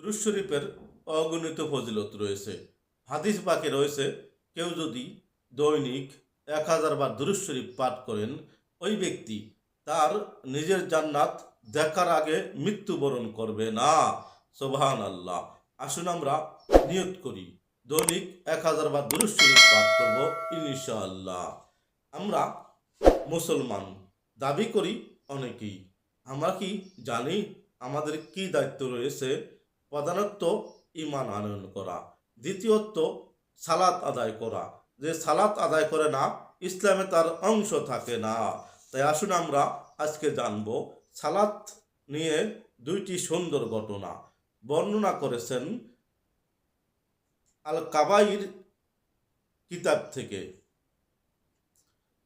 দুরুজ শরীফের অগণিত ফজিলত রয়েছে। হাদিস পাকে রয়েছে, কেউ যদি দৈনিক এক হাজার বার দুরুজ শরীফ পাঠ করেন, ওই ব্যক্তি তার নিজের জান্নাত দেখার আগে মৃত্যুবরণ করবে না। সোভান আল্লাহ আসুন আমরা নিয়ত করি, দৈনিক এক হাজার বার দুরুজ শরীফ পাঠ করব ইনশাআল্লাহ। আমরা মুসলমান, দাবি করি অনেকেই। আমরা কি জানি আমাদের কি দায়িত্ব রয়েছে? প্রধানত ইমান আনয়ন করা। দ্বিতীয়ত, সালাত আদায় করা। যে সালাত আদায় করে না, ইসলামে তার অংশ থাকে না। তাই আসুন আমরা আজকে জানব, সালাত নিয়ে দুইটি সুন্দর ঘটনা। বর্ণনা করেছেন আল কাবাইর কিতাব থেকে।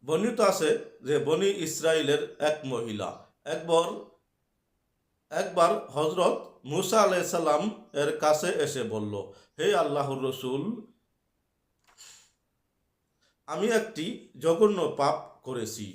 বর্ণিত আছে যে বনি ইসরায়েলের এক মহিলা, একবার একবার হজরত মুসা আলাইসাল্লাম এর কাছে এসে বলল, হে আল্লাহর রসুল, আমি একটি জঘন্য পাপ করেছি।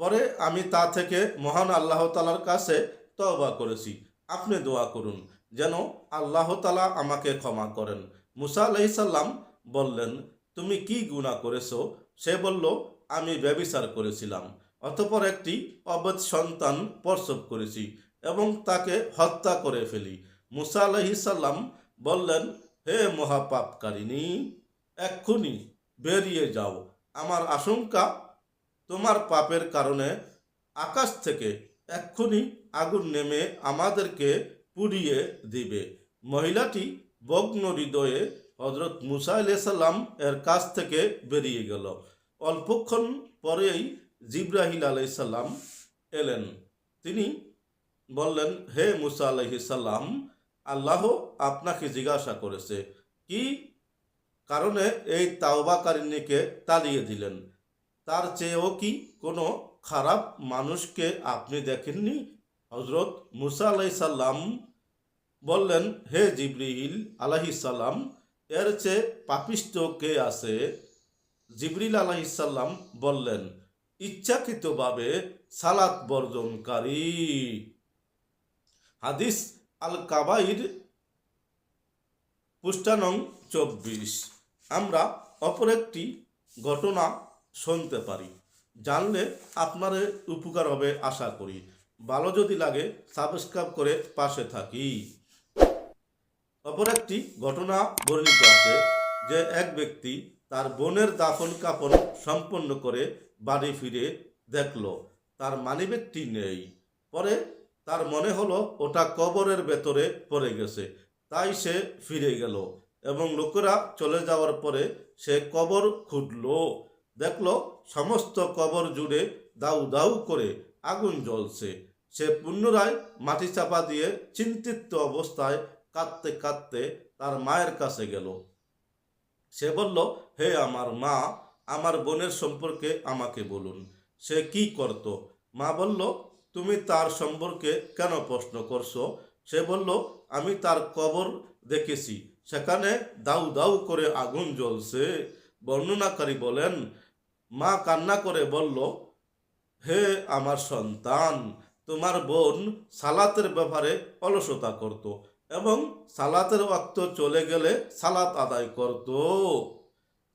পরে আমি তা থেকে মহান আল্লাহ তালার কাছে তবা করেছি। আপনি দোয়া করুন যেন আল্লাহ তালা আমাকে ক্ষমা করেন। মুসা আলাইসাল্লাম বললেন, তুমি কি গুণা করেছ? সে বলল, আমি ব্যবিচার করেছিলাম, অতপর একটি অবৈধ সন্তান প্রসব করেছি এবং তাকে হত্যা করে ফেলি। মুসা আলাইসাল্লাম বললেন, হে মহাপাপকারিনী এক্ষুনি বেরিয়ে যাও। আমার আশঙ্কা তোমার পাপের কারণে আকাশ থেকে এক্ষুনি আগুন নেমে আমাদেরকে পুড়িয়ে দিবে। মহিলাটি বগ্ন হৃদয়ে হজরত মুসা সাল্লাম এর কাছ থেকে বেরিয়ে গেল। অল্পক্ষণ পরেই জিব্রাহিল আলাইসাল্লাম এলেন। তিনি বললেন, হে মুসা আলাইসাল্লাম আল্লাহ আপনাকে জিজ্ঞাসা করেছে, কি কারণে এই তাওবাকারিনীকে তাড়িয়ে দিলেন? তার চেয়েও কি কোনো খারাপ মানুষকে আপনি দেখেননি? হজরত মুসা আলাইসাল্লাম বললেন, হে জিব্রিহিল আলাহিসাল্লাম এর চেয়ে পাপিষ্ট কে আছে? জিবরিল আলাহিসাল্লাম বললেন, ইচ্ছাকৃতভাবে সালাত বর্জনকারী। হাদিস আল কাবাইর পুষ্টানং চব্বিশ। আমরা অপর একটি ঘটনা শুনতে পারি। জানলে আপনার উপকার হবে আশা করি। ভালো যদি লাগে সাবস্ক্রাইব করে পাশে থাকি। অপর একটি ঘটনা বর্ণিত আছে যে এক ব্যক্তি তার বোনের দাফন কাফন সম্পন্ন করে বাড়ি ফিরে দেখল, তার মানিব্যাগটি নেই। পরে তার মনে হলো ওটা কবরের ভেতরে পড়ে গেছে, তাই সে ফিরে গেল এবং লোকেরা চলে যাওয়ার পরে সে কবর খুঁজলো দেখল সমস্ত কবর জুড়ে দাউ দাউ করে আগুন জ্বলছে। সে পুনরায় মাটি চাপা দিয়ে চিন্তিত অবস্থায় কাঁদতে কাঁদতে তার মায়ের কাছে গেল। সে বলল, হে আমার মা, আমার বোনের সম্পর্কে আমাকে বলুন। সে কি করত? মা বলল, তুমি তার সম্পর্কে কেন প্রশ্ন করছ? সে বলল, আমি তার কবর দেখেছি। সেখানে দাউ দাউ করে আগুন জ্বলছে। বর্ণনাকারী বলেন, মা কান্না করে বলল, হে আমার সন্তান, তোমার বোন সালাতের ব্যাপারে অলসতা করত। এবং সালাতের ওয়াক্ত চলে গেলে সালাত আদায় করত।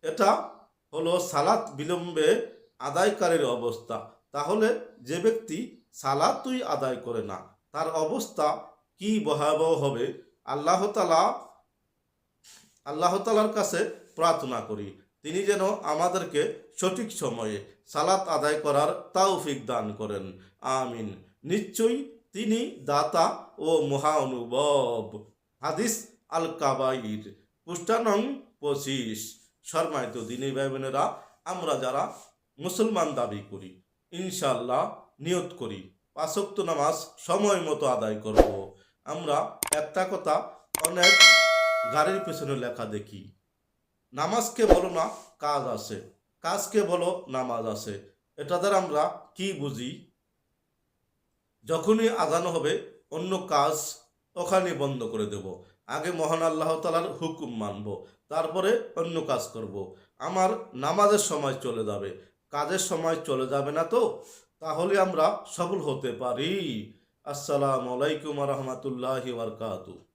এটা হলো সালাত বিলম্বে আদায়কারীর অবস্থা। তাহলে যে ব্যক্তি সালাতুই আদায় করে না, তার অবস্থা কি ভয়াবহ হবে? আল্লাহ আল্লাহ তালার কাছে প্রার্থনা করি, তিনি যেন আমাদেরকে সঠিক সময়ে সালাত আদায় করার তাওফিক দান করেন। আমিন। নিশ্চয়ই তিনি দাতা ও মহা অনুভব হাদিস আল কাবাইর পুষ্টানং পঁচিশ। শর্মায়িত দিনী ভাই বোনেরা, আমরা যারা মুসলমান দাবি করি ইনশাল্লাহ নিয়ত করি পাঁচক্ত নামাজ সময় মতো আদায় করব। আমরা একটা কথা অনেক গাড়ির পেছনে লেখা দেখি নামাজকে বলো না, কাজ আছে। কাজকে বলো, নামাজ আছে। এটা দ্বারা আমরা কি বুঝি? যখনই আজান হবে, অন্য কাজ ওখানে বন্ধ করে দেব। আগে মহান আল্লাহ তালার হুকুম মানব, তারপরে অন্য কাজ করব। আমার নামাজের সময় চলে যাবে। কাজের সময় চলে যাবে না তো? তাহলে আমরা সফল হতে পারি। আসসালামু আলাইকুম রহমতুল্লাহ বারকাতু